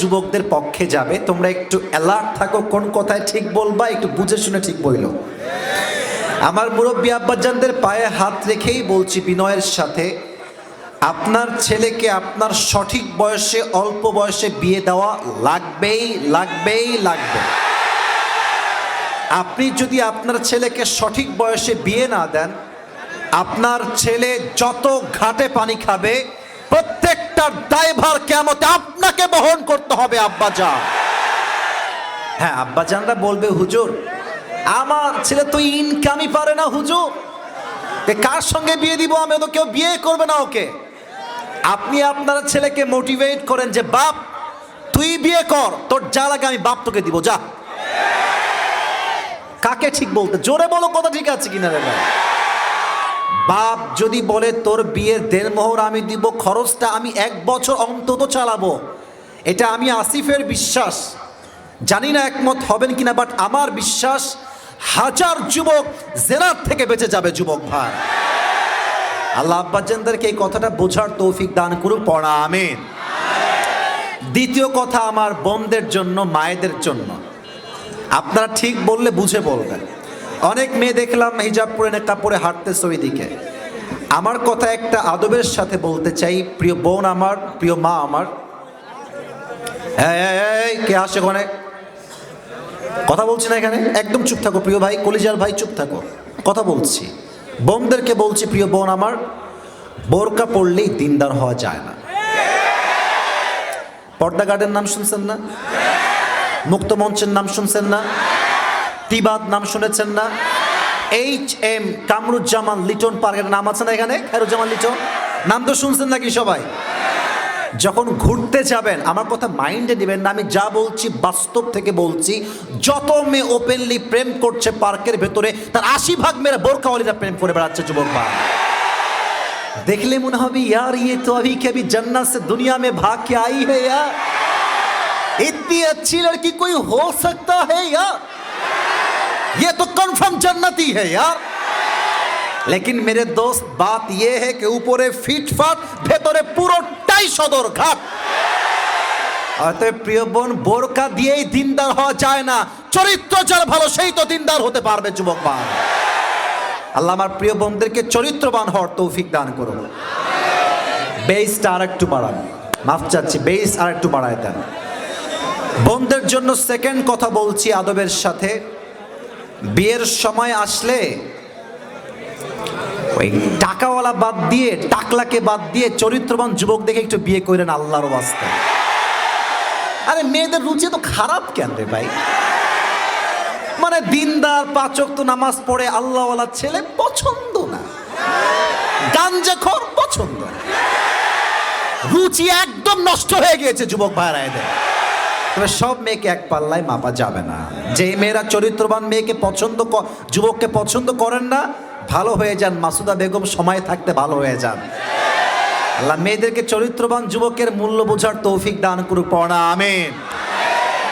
যুবকদের পক্ষে যাবে, তোমরা একটু অ্যালার্ট থাকো, কোন কথায় ঠিক বলবা, একটু বুঝে শুনে ঠিক বইল। আমার মুরব্বী আব্বাজানদের পায়ে হাত রেখেই বলছি বিনয়ের সাথে, আপনার ছেলেকে আপনার সঠিক বয়সে, অল্প বয়সে বিয়ে দেওয়া লাগবেই লাগবেই, লাগবে। আপনি যদি আপনার ছেলেকে সঠিক বয়সে বিয়ে না দেন, আপনার ছেলে যত ঘাটে পানি খাবে প্রত্যেকটার দায়ভার কেমতে আপনাকে বহন করতে হবে, আব্বাজান। হ্যাঁ আব্বাজানরা বলবে, হুজুর, আমার ছেলে তো ইনকামই পারে না, হুজুর। কার সঙ্গে বিয়ে দিব? আমি তো কেউ বিয়ে করবে না ওকে। আপনি আপনার ছেলেকে মোটিভেট করেন যে, বাপ, তুই বিয়ে কর, তোর যা লাগে আমি বাপ তোকে দিব, যা। কাকে ঠিক বলতে? জোরে বলো কথা ঠিক আছে কিনা ভাই? বাপ যদি বলে, তোর বিয়ের দেড়মোহর আমি দিব, খরচটা আমি এক বছর অন্তত চালাবো। এটা আমি আসিফের বিশ্বাস। জানি না একমত হবেন কিনা বাট আমার বিশ্বাস, হাজার যুবক জেনার থেকে বেঁচে যাবে, যুবক ভাই। আল্লাহ আব্বাজানদেরকে এই কথাটা বোঝার তৌফিক দান করুক, পড়া, আমিন। দ্বিতীয় কথা, আমার বোনদের জন্য, মায়েদের জন্য। আপনারা ঠিক বললে বুঝে বলবেন। অনেক মেয়ে দেখলাম হিজাব পরে নেকা পরে হাঁটতেছে ওই দিকে আমার কথা একটা আদবের সাথে বলতে চাই প্রিয় বোন আমার প্রিয় মা আমার। এই, কে আসে ওখানে? কথা বলছি না এখানে? একদম চুপ থাকো প্রিয় ভাই কলিজার ভাই চুপ থাকো। কথা বলছি। বোনদেরকে বলছি প্রিয় বোন আমার বোরকা পড়লেই দিনদার হওয়া যায় না। পর্দা গার্ডের নাম শুনছেন না? মুক্ত মঞ্চের নাম শুনছেন না? তিবাদ নাম শুনেছেন না এইচ এম কামরুজ্জামান লিটন পার্কের নাম আছে না এখানে খায়রুজ্জামান লিটন নাম তো শুনছেন নাকি সবাই যখন ঘুরতে যাবেন আমার কথা মাইন্ডে নেবেন না আমি যা বলছি বাস্তব থেকে বলছি যত মেয়ে ওপেনলি প্রেম করছে পার্কের ভেতরে তার আশি ভাগ মেয়েরা বোরকাওয়ালিরা প্রেম করে বেড়াচ্ছে যুবক ভাই देखले मुन हबी यार ये तो अभी के अभी जन्नत से दुनिया में भाग के आई है यार इतनी अच्छी लड़की कोई हो सकता है यार ये तो कंफर्म जन्नती है यार लेकिन मेरे दोस्त बात ये है कि ऊपरे फिट फाट ভেতরে পুরোটাই সদর ঘাট অতএব প্রিয় বোন বোরকা দিয়েই দিনদার হওয়া যায় না চরিত্র যার ভালো সেই তো দিনদার হতে পারবে যুবক ভাই আল্লাহ আমার প্রিয় বোনদেরকে চরিত্রবান হওয়ার তৌফিক দান করুন বেসটা আর একটু বাড়ান মাফ চাচ্ছি বেস আর একটু বাড়ায় দেন বোনদের জন্য সেকেন্ড কথা বলছি আদবের সাথে বিয়ের সময় আসলে ওই টাকাওয়ালা বাদ দিয়ে, টাকলাকে বাদ দিয়ে চরিত্রবান যুবক দেখে একটু বিয়ে করেন আল্লাহর বাস্তে আরে মেয়েদের রুচি তো খারাপ কেন রে ভাই? মানে দিনদার, পাচক তো নামাজ পড়ে আল্লাহওয়ালা ছেলে পছন্দ না। গাঞ্জাখর পছন্দ। রুচি একদম নষ্ট হয়ে গিয়েছে যুবক ভাইরা এদের। তবে সব মেয়েকে এক পাল্লায় মাপা যাবে না। যে মেয়েরা চরিত্রবান মেয়েকে পছন্দ যুবককে পছন্দ করেন না, ভালো হয়ে যান মাসুদা বেগম, সময় থাকতে ভালো হয়ে যান। আল্লাহ মেয়েদেরকে চরিত্রবান যুবকের মূল্য বোঝার তৌফিক দান করুক, পড়া, আমিন।